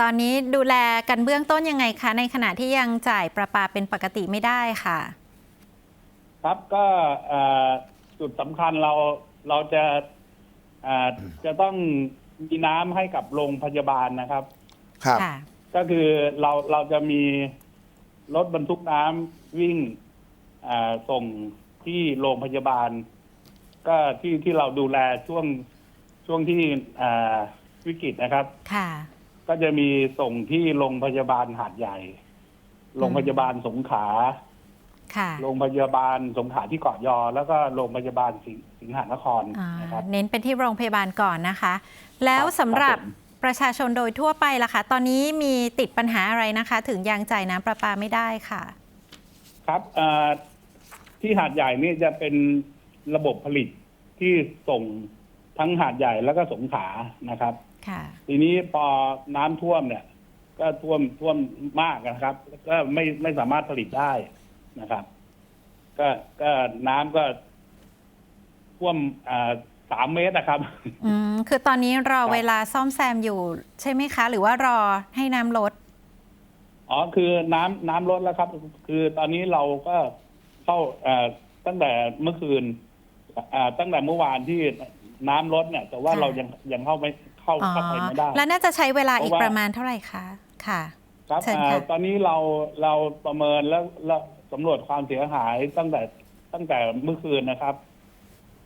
ตอนนี้ดูแลกันเบื้องต้นยังไงคะ ในขณะที่ยังจ่ายประปาเป็นปกติไม่ได้ค่ะ ครับก็เอ่อจุดสำคัญเราเราจะเอ่อจะต้องมีน้ำให้กับโรงพยาบาลนะครับ ครับ ค่ะ ก็คือเราเราจะมีรถบรรทุกน้ำวิ่งเอ่อส่งที่โรงพยาบาล ก็ที่ที่เราดูแลช่วงช่วงที่เอ่อวิกฤตนะครับ ค่ะ ก็จะมีส่งที่โรงพยาบาลหาดใหญ่ โรงพยาบาลสงขลาค่ะ โรงพยาบาลสงขลาที่เกาะยอ แล้วก็โรงพยาบาลสิงสิงหานครอ่านะครับเน้นเป็นที่โรงพยาบาลก่อนนะคะ แล้วครับสำหรับครับผมประชาชนโดยทั่วไปล่ะคะ ตอนนี้มีติดปัญหาอะไรนะคะ ถึงยังจ่ายน้ำประปาไม่ได้ค่ะ ครับเอ่อที่หาดใหญ่นี่จะเป็นระบบผลิตที่ส่งทั้งหาดใหญ่แล้วก็สงขลานะครับ ค่ะ ทีนี้พอน้ำท่วมเนี่ย ก็ท่วมท่วมมากนะครับ ก็ไม่ไม่สามารถผลิตได้นะครับ ก็ก็น้ำก็ ท่วมอ่าสามเมตรนะครับ อืมคือตอนนี้รอครับ เวลาซ่อมแซมอยู่ใช่ไหมคะ หรือว่ารอให้น้ำลด อ๋อคือน้ำน้ำลดแล้วครับ คือตอนนี้เราก็เข้าเอ่อตั้งแต่เมื่อคืนอ่าตั้งแต่เมื่อวานที่น้ำลดเนี่ย แต่ว่าค่ะ เรายังยังเข้าไม่ เข้าอ๋อเข้าไปไม่ได้ แล้วน่าจะใช้เวลาอีกเพราะว่า ประมาณเท่าไหร่คะค่ะ ครับเชิญอ่าค่ะตอนนี้เราเราประเมินแล้วแล้วสำรวจความเสียหายตั้งแต่ตั้งแต่เมื่อคืนนะครับ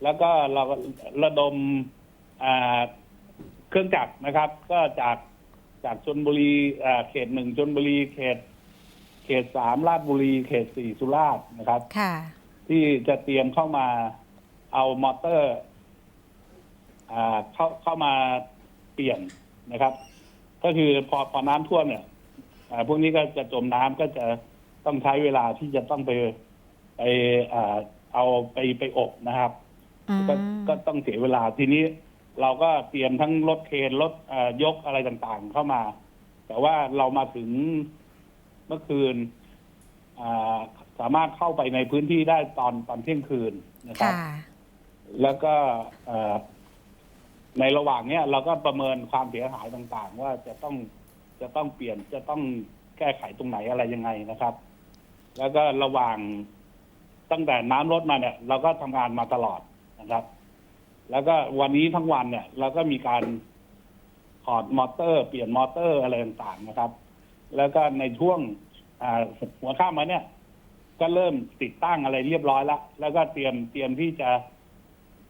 แล้วก็เราระดมอ่าเครื่องจักรนะครับ ก็จากจากชนบุรีอ่าเขตหนึ่งชนบุรีเขต เขตสามราชบุรีเขตสี่สุราษฎร์นะครับ ค่ะ ที่จะเตรียมเข้ามาเอามอเตอร์อ่าเข้าเข้ามาเปลี่ยนนะครับ ก็คือพอพอน้ำท่วมเนี่ยอ่าพวกนี้ก็จะจมน้ำก็จะต้องใช้เวลาที่จะต้องไปไปอ่าเอาไปไปอบนะครับอืมก็ก็ต้องเสียเวลาทีนี้เราก็เตรียมทั้งรถเคนรถเอ่อยกอะไรต่างๆเข้ามา แต่ว่าเรามาถึงเมื่อคืนอ่าสามารถเข้าไปในพื้นที่ได้ตอนตอนเที่ยงคืนนะครับค่ะแล้วก็เอ่อ ในระหว่างเนี้ยเราก็ประเมินความเสียหายต่างๆ ว่าจะต้องจะต้องเปลี่ยนจะต้องแก้ไขตรงไหนอะไรยังไงนะครับ แล้วก็ระหว่างตั้งแต่น้ำลดมาเนี่ย เราก็ทำงานมาตลอดนะครับ แล้วก็วันนี้ทั้งวันเนี่ย เราก็มีการถอดมอเตอร์ เปลี่ยนมอเตอร์อะไรต่างๆนะครับ แล้วก็ในช่วงหัวข้ามมาเนี่ย ก็เริ่มติดตั้งอะไรเรียบร้อยแล้วแล้วก็เตรียมเตรียมที่จะ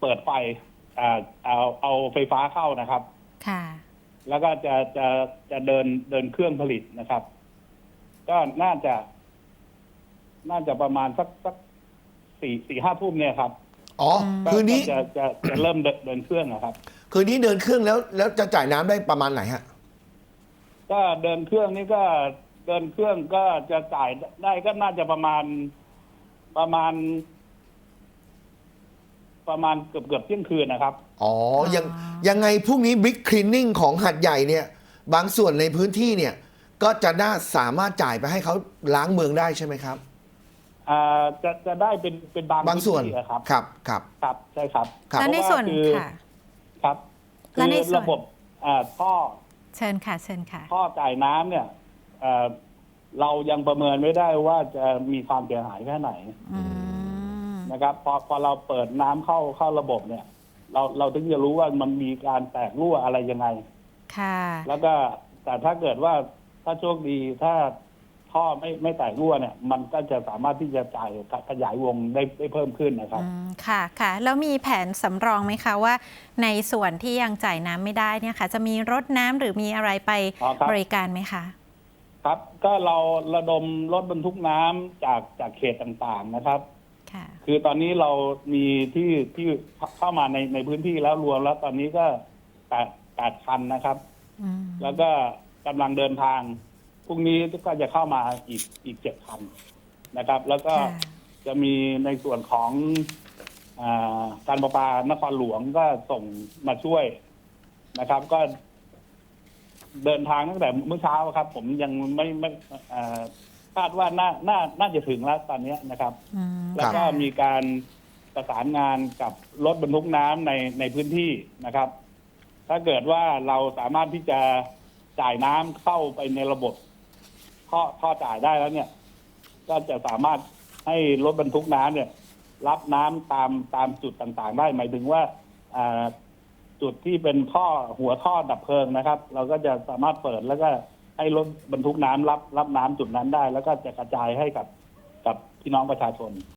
เปิดไฟ อ่าเอาเอาไฟฟ้าเข้านะครับ ค่ะ แล้วก็จะจะจะเดินเดินเครื่องผลิตนะครับ ก็น่าจะ น่าจะประมาณสักสักสี่สี่ห้าทุ่มเนี่ยครับอ๋ออืมก็คืนนี้ก็จะจะจะเริ่มเดินเดินเครื่องนะครับ คืนนี้เดินเครื่องแล้วแล้วจะจ่ายน้ำได้ประมาณไหนฮะก็เดินเครื่องนี่ก็เดินเครื่องก็จะจ่ายได้ก็น่าจะประมาณประมาณ ประมาณเกือบเกือบเที่ยงคืนนะครับ อ๋อยังอ๋อยังไงพรุ่งนี้บิ๊กคลีนนิ่งของหัดใหญ่เนี่ย บางส่วนในพื้นที่เนี่ย ก็จะน่าสามารถจ่ายไปให้เขาล้างเมืองได้ใช่ไหมครับอ่าจะจะได้เป็นเป็นบางบางส่วนพื้ที่อะครับ ครับครับ ครับใช่ครับครับ แล้วในส่วนเพราะว่าคือค่ะ ครับและในคือส่วน ระบบอ่าท่อ เชิญค่ะ เชิญค่ะ ท่อจ่ายน้ำเนี่ยเอ่อเรายังประเมินไม่ได้ว่าจะมีความเสียหายแค่ไหน อืม นะครับพอพอเราเปิดน้ำเข้าเข้าระบบเนี่ย เราเราถึงจะรู้ว่ามันมีการแตกรั่วอะไรยังไง ค่ะ แล้วก็แต่ถ้าเกิดว่าถ้าโชคดีถ้าท่อไม่ไม่แตกรั่วเนี่ย มันก็จะสามารถที่จะจ่ายขยายวงได้ได้เพิ่มขึ้นนะครับอืมค่ะค่ะแล้วมีแผนสำรองไหมคะว่า ในส่วนที่ยังจ่ายน้ำไม่ได้เนี่ยค่ะ จะมีรถน้ำหรือมีอะไรไปอ๋อครับบริการไหมคะครับก็เราระดมรถบรรทุกน้ำจากจากเขตต่างๆนะครับ ค่ะ คือตอนนี้เรามีที่ที่เข้ามาในในพื้นที่แล้วรวมแล้วตอนนี้ก็แปดแปดคันนะครับ อืมแล้วก็กำลังเดินทางพรุ่งนี้ก็จะเข้ามาอีกอีกเจ็ดคันนะครับ แล้วก็ ค่ะจะมีในส่วนของอาการประปานครหลวงก็ส่งมาช่วยนะครับ ก็ เดินทางตั้งแต่เมื่อเช้าครับ ผมยังไม่ไม่อ่า คาดว่าน่าน่าน่าจะถึงแล้วตอนนี้นะครับ อืมแล้วก็ค่ะมีการประสานงานกับรถบรรทุกน้ำในในพื้นที่นะครับ ถ้าเกิดว่าเราสามารถที่จะจ่ายน้ำเข้าไปในระบบท่อท่อจ่ายได้แล้วเนี่ย ก็จะสามารถให้รถบรรทุกน้ำเนี่ย รับน้ำตามตามจุดต่างๆ ได้หมายถึงว่าอ่าจุดที่เป็นท่อหัวท่อดับเพลิงนะครับ เราก็จะสามารถเปิดแล้วก็ ให้รถบรรทุกน้ำรับรับน้ำจุดนั้นได้แล้วก็จะกระจายให้กับกับพี่น้องประชาชน